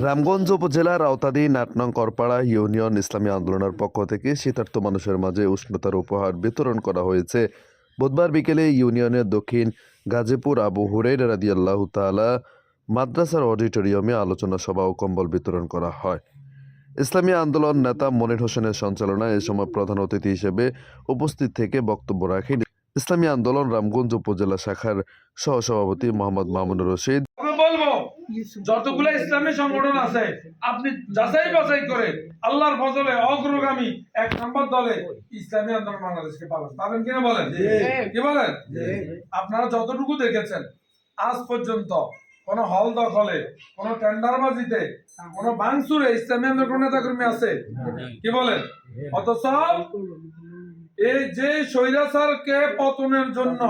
রামগঞ্জ উপজেলার আওতাধীন আট নং করপাড়া ইউনিয়ন ইসলামী আন্দোলনের পক্ষ থেকে শীতার্থ মানুষের মাঝে উষ্ণতার উপহার বিতরণ করা হয়েছে। বুধবার বিকেলে ইউনিয়নের দক্ষিণ গাজীপুর আবু হুরের রাদিয়াল্লাহ তাআলা মাদ্রাসার অডিটোরিয়ামে আলোচনা সভা ও কম্বল বিতরণ করা হয়। ইসলামী আন্দোলন নেতা মনির হোসেনের সঞ্চালনায় এ সময় প্রধান অতিথি হিসেবে উপস্থিত থেকে বক্তব্য রাখেন। ইসলামী আন্দোলন রামগঞ্জ উপজেলা শাখার সহসভাপতি মোহাম্মদ মামুনুর রশিদ। যতগুলো ইসলামী সংগঠন আছে আপনি যাচাই বাছাই করে আল্লাহর ফজলে অগ্রগামী এক নম্বর দলে ইসলামী আন্দোলন বাংলাদেশকে পাবেন। পাবেন কিনা বলেন? কি বলেন? আপনারা যতটুকু দেখেছেন আজ পর্যন্ত কোন হল দখলে কোন টেন্ডারবাজিতে কোন বাংসুরে ইসলামী আন্দোলন নেতা কর্মী আছে? কি বলেন? অথচ এই যে স্বৈরাচারকে পতনের জন্য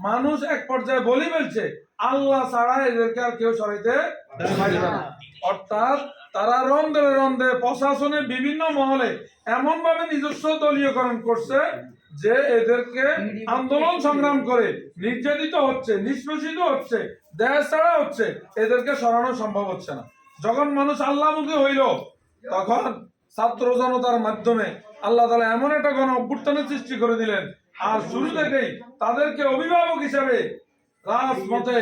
মানুষ এক পর্যায়ে বলি বলছে আল্লাহ ছাড়া এদেরকে আর কেউ সরাইতে অর্থাৎ তারা রন্ধে রন্ধে প্রশাসনের বিভিন্ন মহলে এমন ভাবে নিজস্ব দলীয়করণ করছে যে এদেরকে আন্দোলন সংগ্রাম করে নির্যাতিত হচ্ছে, নিষ্পেষিত হচ্ছে, দেশ ছাড়া হচ্ছে, এদেরকে সরানো সম্ভব হচ্ছে না। যখন মানুষ আল্লাহমুখী হইল, তখন ছাত্র জনতার মাধ্যমে আল্লাহ তালা এমন একটা গণ অভ্যুত্থানের সৃষ্টি করে দিলেন আর শুরু থেকেই তাদেরকে অভিভাবক হিসাবে রাজপথে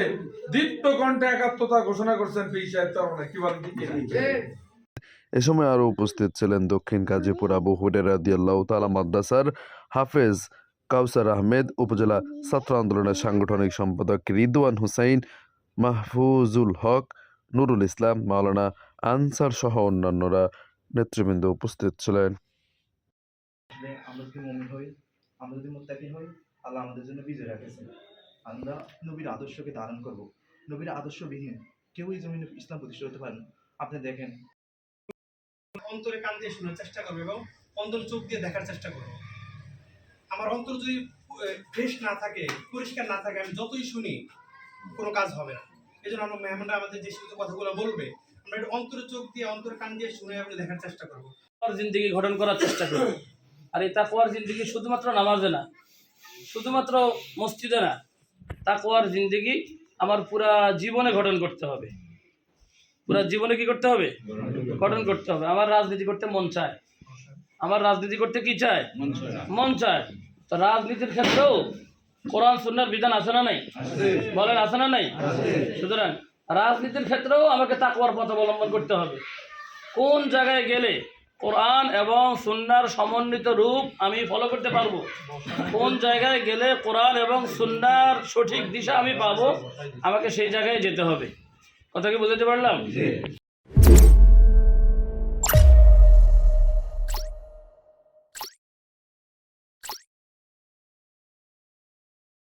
দীপ্ত কণ্ঠে একাত্মতা ঘোষণা করছেন পি সাহেব চরমনে কি বলেন? এ সময় আরও উপস্থিত ছিলেন দক্ষিণ গাজীপুর আবু হুরের রাদিয়াল্লাহু তাআলা মাদ্রাসার হাফেজ কাউসার আহমেদ উপজেলা ছাত্র আন্দোলনের সাংগঠনিক সম্পাদক রিদওয়ান হুসাইন মাহফুজুল হক নুরুল ইসলাম মাওলানা আনসার সহ অন্যান্যরা নেতৃবৃন্দ উপস্থিত ছিলেন। আমরা যদি মোত্তাকি হই, আল্লাহ আমাদের জন্য বিজয় রাখেছেন। আমরা নবীর আদর্শকে ধারণ করব। নবীর আদর্শবিহীন কেউই জমিনে ইসলাম প্রতিষ্ঠা করতে পারেন আপনি দেখেন। অন্তরে কান দিয়ে শোনার চেষ্টা করব এবং অন্তর চোখ দিয়ে দেখার চেষ্টা করব। আমার অন্তর যদি ফ্রেশ না থাকে, পরিষ্কার না থাকে, আমি যতই শুনি, কোনো কাজ হবে না। এই জন্য আমরা মেহমানরা আমাদের যে সমস্ত কথাগুলো বলবে, আমরা একটু অন্তর চোখ দিয়ে, অন্তর কান দিয়ে শুনে আমরা দেখার চেষ্টা করব। জিন্দিগি গঠন করার চেষ্টা করি আর এই তাকওয়ার জিন্দিগি শুধুমাত্র নামাজে না শুধুমাত্র মসজিদে না তাকওয়ার জিন্দিগি আমার পুরা জীবনে গঠন করতে হবে। পুরা জীবনে কি করতে হবে? গঠন করতে হবে। আমার রাজনীতি করতে মন চায়। আমার রাজনীতি করতে কি চায়? মন চায়। তো রাজনীতির ক্ষেত্রেও কোরআন সুন্নার বিধান আছে না নাই? বলেন আছে না নাই? সুতরাং রাজনীতির ক্ষেত্রেও আমাকে তাকওয়ার পথ অবলম্বন করতে হবে। কোন জায়গায় গেলে কোরআন এবং সুন্নার সমন্বিত রূপ আমি ফলো করতে পারব। কোন জায়গায় গেলে কোরআন এবং সুন্নার সঠিক দিশা আমি পাবো, আমাকে সেই জায়গায় যেতে হবে। কথা কি বুঝতে পারলাম?